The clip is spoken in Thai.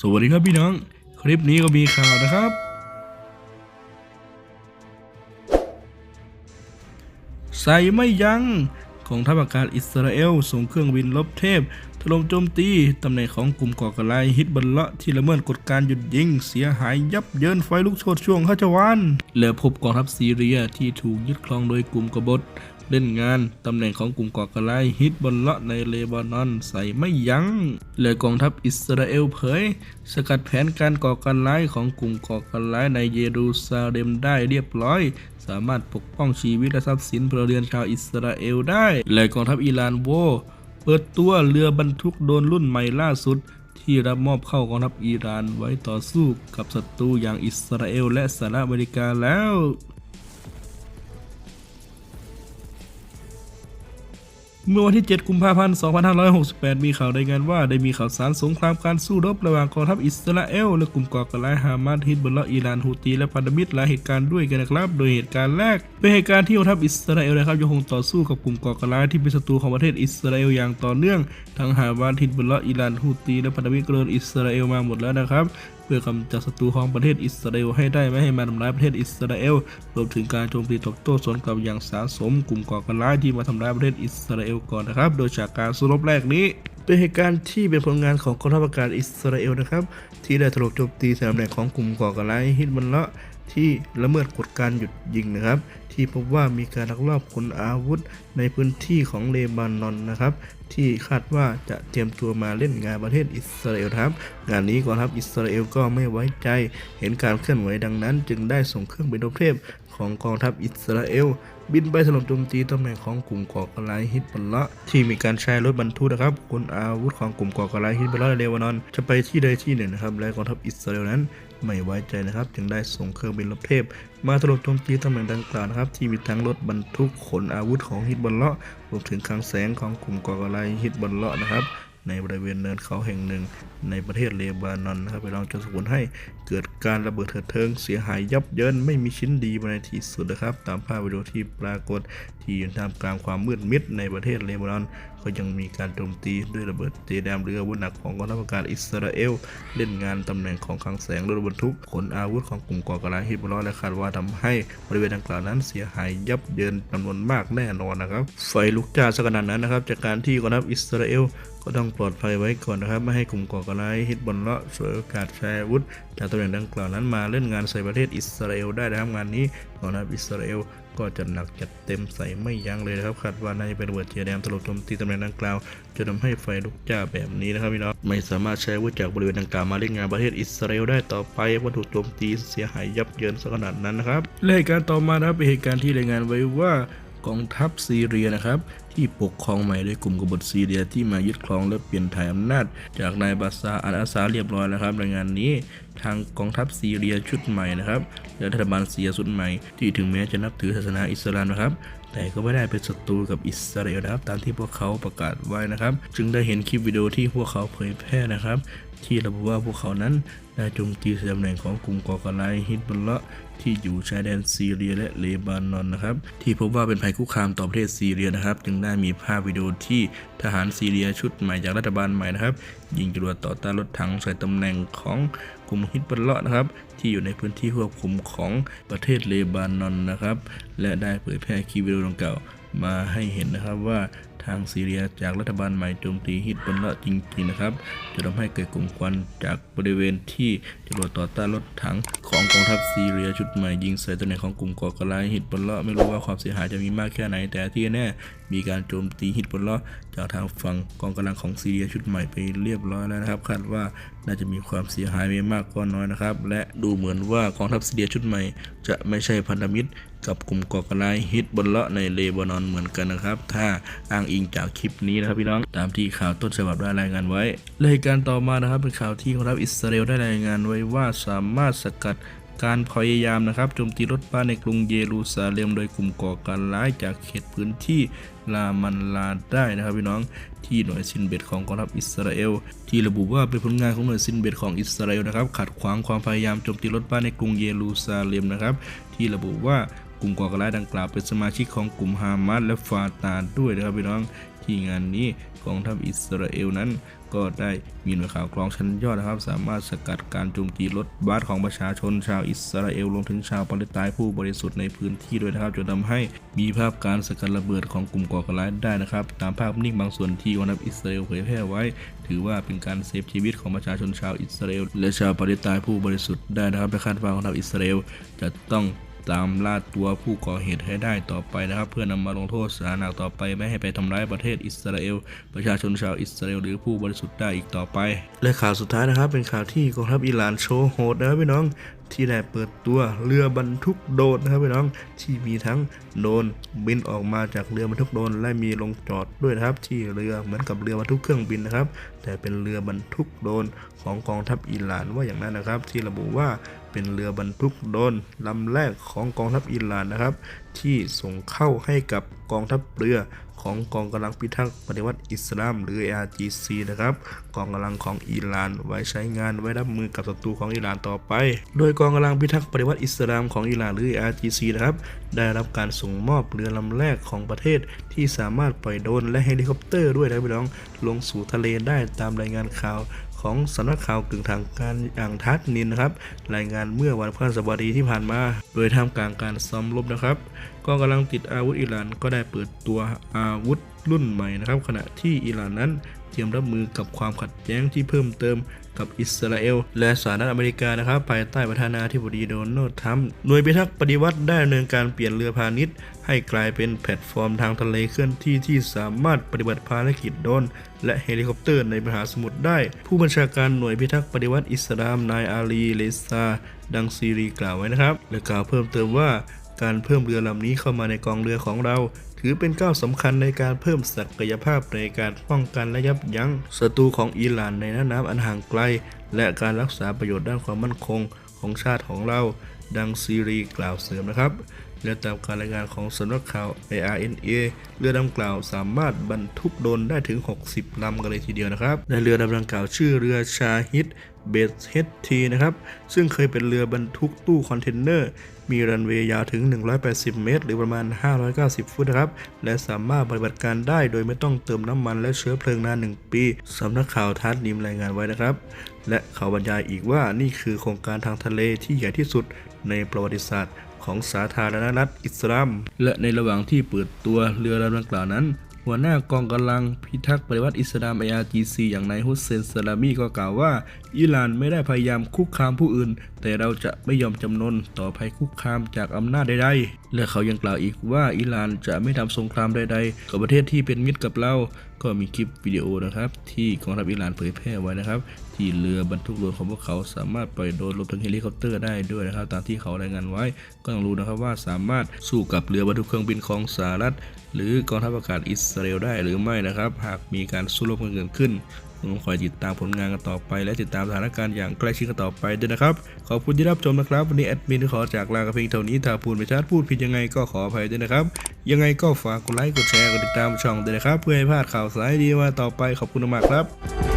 สวัสดีครับพี่น้อง คลิปนี้ก็มีข่าวนะครับ ใส่ไม่ยัง้งของทัพอากาศอิสราเอลส่งเครื่องบินลบเทพ ถล่มโจมตีตำแหน่งของกลุ่มก่อการร้ายฮิตบัลละที่ละเมิดกฎการหยุดยิง เสียหายยับเยินไฟลุกโชนช่วงข้าจวานและพบกองทัพซีเรียที่ถูกยึดครองโดยกลุ่มกบฏเล่นงานตำแหน่งของกลุ่มก่อการร้ายฮิตบอลเลาะในเลบานอนใส่ไม่ยัง้งและกองทัพอิสราเอลเผย สกัดแผนการก่อการร้ายของกลุ่มก่อการร้ายในเยรูซาเล็มได้เรียบร้อย สามารถปกป้องชีวิตและทรัพย์สินพลเรือนชาวอิสราเอลได้ และกองทัพอิหร่านโว เปิดตัวเรือบรรทุกโดรนรุ่นใหม่ล่าสุด ที่รับมอบเข้ากองทัพอิหร่านไว้ต่อสู้กับศัตรูอย่างอิสราเอลและสหรัฐอเมริกาแล้ว เมื่อวันที่ 7 กุมภาพันธ์ 2568 มีข่าวรายงานว่าได้มีข่าวสารสงครามการสู้รบระหว่างกองทัพอิสราเอลและกลุ่มก่อการร้ายฮามาสฮิตบลเลาะอิหร่านฮูตีและพันธมิตรหลายเหตุการณ์ด้วยกันนะครับ โดยเหตุการณ์แรก เป็นเหตุการณ์ที่กองทัพอิสราเอลนะครับยังคงต่อสู้กับกลุ่มก่อการร้ายที่เป็นศัตรูของประเทศอิสราเอลอย่างต่อเนื่องทั้งฮามาสฮิตบลเลาะอิหร่านฮูตีและพันธมิตรกระโดนอิสราเอลมาหมดแล้วนะครับ เพื่อกำจัดศัตรูของประเทศอิสราเอลให้ได้ไม่ให้มาทำร้ายประเทศอิสราเอลรวมถึงการโจมตีตอบโต้สวนกลับอย่างสาสมกลุ่มก่อการร้ายที่มาทำร้ายประเทศอิสราเอลก่อนนะครับ โดยจากการสู้รบแรกนี้เป็นเหตุการณ์ที่เป็นผลงานของกองทัพอากาศอิสราเอลนะครับ ที่ได้ถล่มโจมตีสนามแหล่งของกลุ่มก่อการร้ายฮิตบันเลาะ ที่ละเมิดกฎการหยุดยิงนะครับ ที่พบว่ามีการลักลอบขนอาวุธในพื้นที่ของเลบานอนนะครับ ที่คาดว่าจะเตรียมตัวมาเล่นงานประเทศอิสราเอลครับ งานนี้กองทัพอิสราเอลก็ไม่ไว้ใจ เห็นการเคลื่อนไหวดังนั้น จึงได้ส่งเครื่องบินรบเทพของกองทัพอิสราเอล บินไปถล่มโจมตีตำแหน่งของกลุ่มก่อการร้ายฮิตบัลละที่มีการใช้รถบรรทุกนะครับขนอาวุธของกลุ่มก่อการร้ายฮิตบัลละในเลบานอนจะไปที่ใดที่หนึ่งนะครับและกองทัพอิสราเอลนั้นไม่ไว้ใจนะครับ จึงได้ส่งเครื่องบินรบเทพ มาถล่มโจมตีตำแหน่งดังกล่าวนะครับ ที่มีทั้งรถบรรทุกขนอาวุธของฮิตบัลละรวมถึงคลังแสงของกลุ่มก่อการร้ายฮิตบัลละนะครับ ในบริเวณเนินเขาแห่งหนึ่ง ในประเทศเลบานอนนะครับไปลองจนสกุลให้เกิดการระเบิดเถิดเทิงเสียหายยับเยินไม่มีชิ้นดีมาในที่สุดนะครับ ตามภาพวิดีโอที่ปรากฏที่อยู่ท่ามกลางความมืดมิดในประเทศเลบานอน ก็ยังมีการโจมตีด้วยระเบิดเจแดมเรืออาวุธหนักของกองทัพอากาศอิสราเอล เล่นงานตำแหน่งของคลังแสงรถบรรทุกขนอาวุธของกลุ่มก่อการร้ายฮิบรอและคาดว่าทำให้บริเวณดังกล่าวนั้นเสียหายยับเยินจำนวนมากแน่นอนนะครับ ไฟลุกจ้าสักขนาดนั้นนะครับ จากการที่กองทัพอิสราเอลก็ต้องปลอดภัยไว้ก่อนนะครับ ไม่ให้กลุ่มก่อการร้ายฮิตบอลเลาะฉวยโอกาสใช้อาวุธจากตำแหน่งดังกล่าวนั้นมาเล่นงานใส่ประเทศอิสราเอลได้นะครับงานนี้กองทัพอิสราเอล ก็จะหนักจัดเต็มใส่ไม่ยั้งเลยนะครับคาดว่าน่าจะเป็นระเบิดเจียแดมถล่มโจมตีตำแหน่งดังกล่าวจนทำให้ไฟลุกจ้าแบบนี้นะครับพี่น้องไม่สามารถใช้วุธจากบริเวณดังกล่าวมาเล่นงานประเทศอิสราเอลได้ต่อไปว่าถูกโจมตีเสียหายยับเยินสักขนาดนั้นนะครับและเหตุการณ์ต่อมานะครับเป็นเหตุการณ์ที่รายงานไว้ว่ากองทัพซีเรียนะครับ ที่ปกครองใหม่โดยกลุ่มกบฏซีเรียที่มายึดครองและเปลี่ยนถ่ายอำนาจ จากนายบาซาอัลอาซาเรียบร้อยแล้วครับรายงานนี้ทางกองทัพซีเรียชุดใหม่นะครับและรัฐบาลซีเรียชุดใหม่ที่ถึงแม้จะนับถือศาสนาอิสลามนะครับ แต่ก็ไม่ได้เป็นศัตรูกับอิสราเอลนะครับ ตามที่พวกเขาประกาศไว้นะครับ จึงได้เห็นคลิปวิดีโอที่พวกเขาเผยแพร่นะครับ ที่ระบุว่าพวกเขานั้นได้โจมตีตำแหน่งของกลุ่มก่อการร้ายฮิตบัลเลาะที่อยู่ชายแดนซีเรียและเลบานอนนะครับ ที่พบว่าเป็นภัยคุกคามต่อประเทศซีเรียนะครับ จึงได้มีภาพวิดีโอที่ทหารซีเรียชุดใหม่จากรัฐบาลใหม่นะครับ ยิงจรวดต่อต้านรถถังใส่ตำแหน่งของกลุ่มฮิตบัลเลาะนะครับ ที่อยู่ในพื้นที่ควบคุมของประเทศเลบานอนนะครับ และได้เผยแพร่คลิปวิดีโอดังกล่าวมาให้เห็นนะครับว่า ทางซีเรียจากรัฐบาลใหม่โจมตีฮิตบนเลาะจริงๆนะครับ จะทำให้เกิดกลุ่มควันจากบริเวณที่จรวดต่อต้านรถถังของกองทัพซีเรียชุดใหม่ยิงใส่ตัวไหนของกลุ่มก่อการร้ายฮิตบนเลาะไม่รู้ว่าความเสียหายจะมีมากแค่ไหน แต่ที่แน่มีการโจมตีฮิตบนเลาะจากทางฝั่งกองกำลังของซีเรียชุดใหม่ไปเรียบร้อยแล้วนะครับคาดว่า น่าจะมีความเสียหายไม่มากก็น้อยนะครับ และดูเหมือนว่ากองทัพซีเรียชุดใหม่ จะไม่ใช่พันธมิตร กับกลุ่มก่อการร้ายฮิตบนเลาะในเลบานอนเหมือนกันนะครับ ถ้าอ้างอิงจากคลิปนี้นะครับพี่น้องตามที่ข่าวต้นฉบับได้รายงานไว้และเหตุการณ์ต่อมานะครับเป็นข่าวที่กองทัพอิสราเอลได้รายงานไว้ว่าสามารถสกัด การพยายามนะครับโจมตีรถบ้านในกรุงเยรูซาเล็มโดยกลุ่มก่อการร้ายจากเขตพื้นที่ลามันลาได้นะครับพี่น้องที่หน่วยซินเบตของกองทัพอิสราเอล ที่ระบุว่าเป็นผลงานของหน่วยซินเบตของอิสราเอลนะครับขัดขวางความพยายามโจมตีรถบ้านในกรุงเยรูซาเล็มนะครับที่ระบุว่ากลุ่มก่อการร้ายดังกล่าวเป็นสมาชิกของกลุ่มฮามาสและฟาตาด้วยนะครับพี่น้อง ที่งานนี้กองทัพอิสราเอลนั้น ก็ได้มีหน่วยข่าวกรองชั้นยอดนะครับ สามารถสกัดการโจมตีรถบัสของประชาชนชาวอิสราเอลรวมถึงชาวปาเลสไตน์ผู้บริสุทธิ์ในพื้นที่ด้วยนะครับจนทำให้มีภาพการสกัดระเบิดของกลุ่มก่อการร้ายได้นะครับ ตามภาพนิ่งบางส่วนที่กองทัพอิสราเอลเผยแพร่ไว้ ถือว่าเป็นการเซฟชีวิตของประชาชนชาวอิสราเอลและชาวปาเลสไตน์ผู้บริสุทธิ์ได้นะครับและคาดว่ากองทัพอิสราเอลจะต้อง ตามล่าตัวผู้ก่อเหตุให้ได้ต่อไปนะครับ เพื่อนำมาลงโทษสาหนักต่อไปไม่ให้ไปทำร้ายประเทศอิสราเอล ประชาชนชาวอิสราเอลหรือผู้บริสุทธิ์ได้อีกต่อไป และข่าวสุดท้ายนะครับ เป็นข่าวที่กองทัพอิหร่านโชว์โหดนะครับพี่น้องที่ได้เปิดตัวเรือบรรทุกโดนนะครับพี่น้องที่มีทั้งโดนบินออกมาจากเรือบรรทุกโดนและมีลงจอดด้วยนะครับ ที่เรือเหมือนกับเรือบรรทุกเครื่องบินนะครับ แต่เป็นเรือบรรทุกโดนของกองทัพอิหร่านว่าอย่างนั้นนะครับ ที่ระบุว่า เป็นเรือบรรทุกโดรนลำแรกของกองทัพอิหร่านนะครับ ที่ส่งเข้าให้กับกองทัพเรือของกองกำลังพิทักษ์ปฏิวัติอิสลามหรือ ARGC นะครับ กองกำลังของอิหร่านไว้ใช้งานไว้รับมือกับศัตรูของอิหร่านต่อไป โดยกองกำลังพิทักษ์ปฏิวัติอิสลามของอิหร่านหรือ ARGC นะครับได้รับการส่งมอบเรือลำแรกของประเทศ ที่สามารถปล่อยโดรนและเฮลิคอปเตอร์ด้วยนะพี่น้องลงสู่ทะเลได้ตามรายงานข่าว ของสำนักข่าวกึ่งทางการอย่างทัดนินนะครับ รายงานเมื่อวันพฤหัสบดีที่ผ่านมา โดยท่ามกลางการซ้อมรบนะครับ ก็กำลังติดอาวุธอิหร่านก็ได้เปิดตัวอาวุธ รุ่นใหม่นะครับ ขณะที่อิหร่านนั้นเตรียมรับมือกับความขัดแย้งที่เพิ่มเติมกับอิสราเอล และสหรัฐอเมริกานะครับ ภายใต้ประธานาธิบดีโดนัลด์ทรัมป์หน่วยพิทักษ์ปฏิวัติได้ดำเนินการเปลี่ยนเรือพาณิชย์ ให้กลายเป็นแพลตฟอร์มทางทะเลเคลื่อนที่ที่สามารถปฏิบัติภารกิจโดรนและเฮลิคอปเตอร์ในมหาสมุทรได้ ผู้บัญชาการหน่วยพิทักษ์ปฏิวัติอิสลามนายอาลีเลซาดังซีรีกล่าวไว้นะครับ และกล่าวเพิ่มเติมว่าการเพิ่มเรือลำนี้เข้ามาในกองเรือของเรา ถือเป็นก้าวสำคัญในการเพิ่มศักยภาพในการป้องกันและยับยั้งศัตรูของอิหร่านในน่านน้ำอันห่างไกล และการรักษาประโยชน์ด้านความมั่นคงของชาติของเรา ดังซีรีกล่าวเสริมนะครับ และตามการรายงานของสำนักข่าว ARNA เรือดังกล่าวสามารถบรรทุกโดนได้ถึง 60 ลำกันเลยทีเดียวนะครับและเรือลำดังกล่าวชื่อเรือชาฮิดเบสเฮทีนะครับ ซึ่งเคยเป็นเรือบรรทุกตู้คอนเทนเนอร์ มีรันเวย์ยาวถึง 180 เมตร หรือประมาณ 590 ฟุตนะครับ และสามารถปฏิบัติการได้โดยไม่ต้องเติมน้ำมันและเชื้อเพลิงนาน 1 ปีสำนักข่าวทัสนิมรายงานไว้นะครับ และเขาบรรยายอีกว่านี่คือโครงการทางทะเลที่ใหญ่ที่สุดในประวัติศาสตร์ของสาธารณรัฐอิสลาม และในระหว่างที่เปิดตัวเรือลำดังกล่าวนั้น หัวหน้ากองกำลังพิทักษ์ปฏิวัติอิสลาม IRGC อย่างนายฮุสเซนซาลามีก็กล่าวว่า อิหร่านไม่ได้พยายามคุกคามผู้อื่น แต่เราจะไม่ยอมจำนนต่อภัยคุกคามจากอำนาจใดๆ และเขายังกล่าวอีกว่าอิหร่านจะไม่ทำสงครามใดๆ กับประเทศที่เป็นมิตรกับเรา ก็มีคลิปวิดีโอนะครับ ที่กองทัพอิหร่านเผยแพร่ไว้นะครับ ที่เรือบรรทุกโดรนของพวกเขาสามารถปล่อยโดรนรวมถึงเฮลิคอปเตอร์ได้ด้วยนะครับตามที่เขารายงานไว้ ก็ต้องรู้นะครับว่าสามารถสู้กับเรือบรรทุกเครื่องบินของสหรัฐ หรือกองทัพอากาศอิสราเอลได้หรือไม่นะครับ หากมีการสู้รบกันเกิดขึ้นต้องคอยติดตามผลงานกันต่อไป และติดตามสถานการณ์อย่างใกล้ชิดกันต่อไปด้วยนะครับ ขอบคุณที่รับชมนะครับ วันนี้แอดมินขอจากลากับเพียงเท่านี้ถ้าพูดไม่ชัดพูดผิดยังไงก็ขออภัยด้วยนะครับ ยังไงก็ฝากกดไลค์กดแชร์กดติดตามช่องด้วยนะครับ เพื่อให้พลาดข่าวสารดีมาต่อไปขอบคุณมากครับ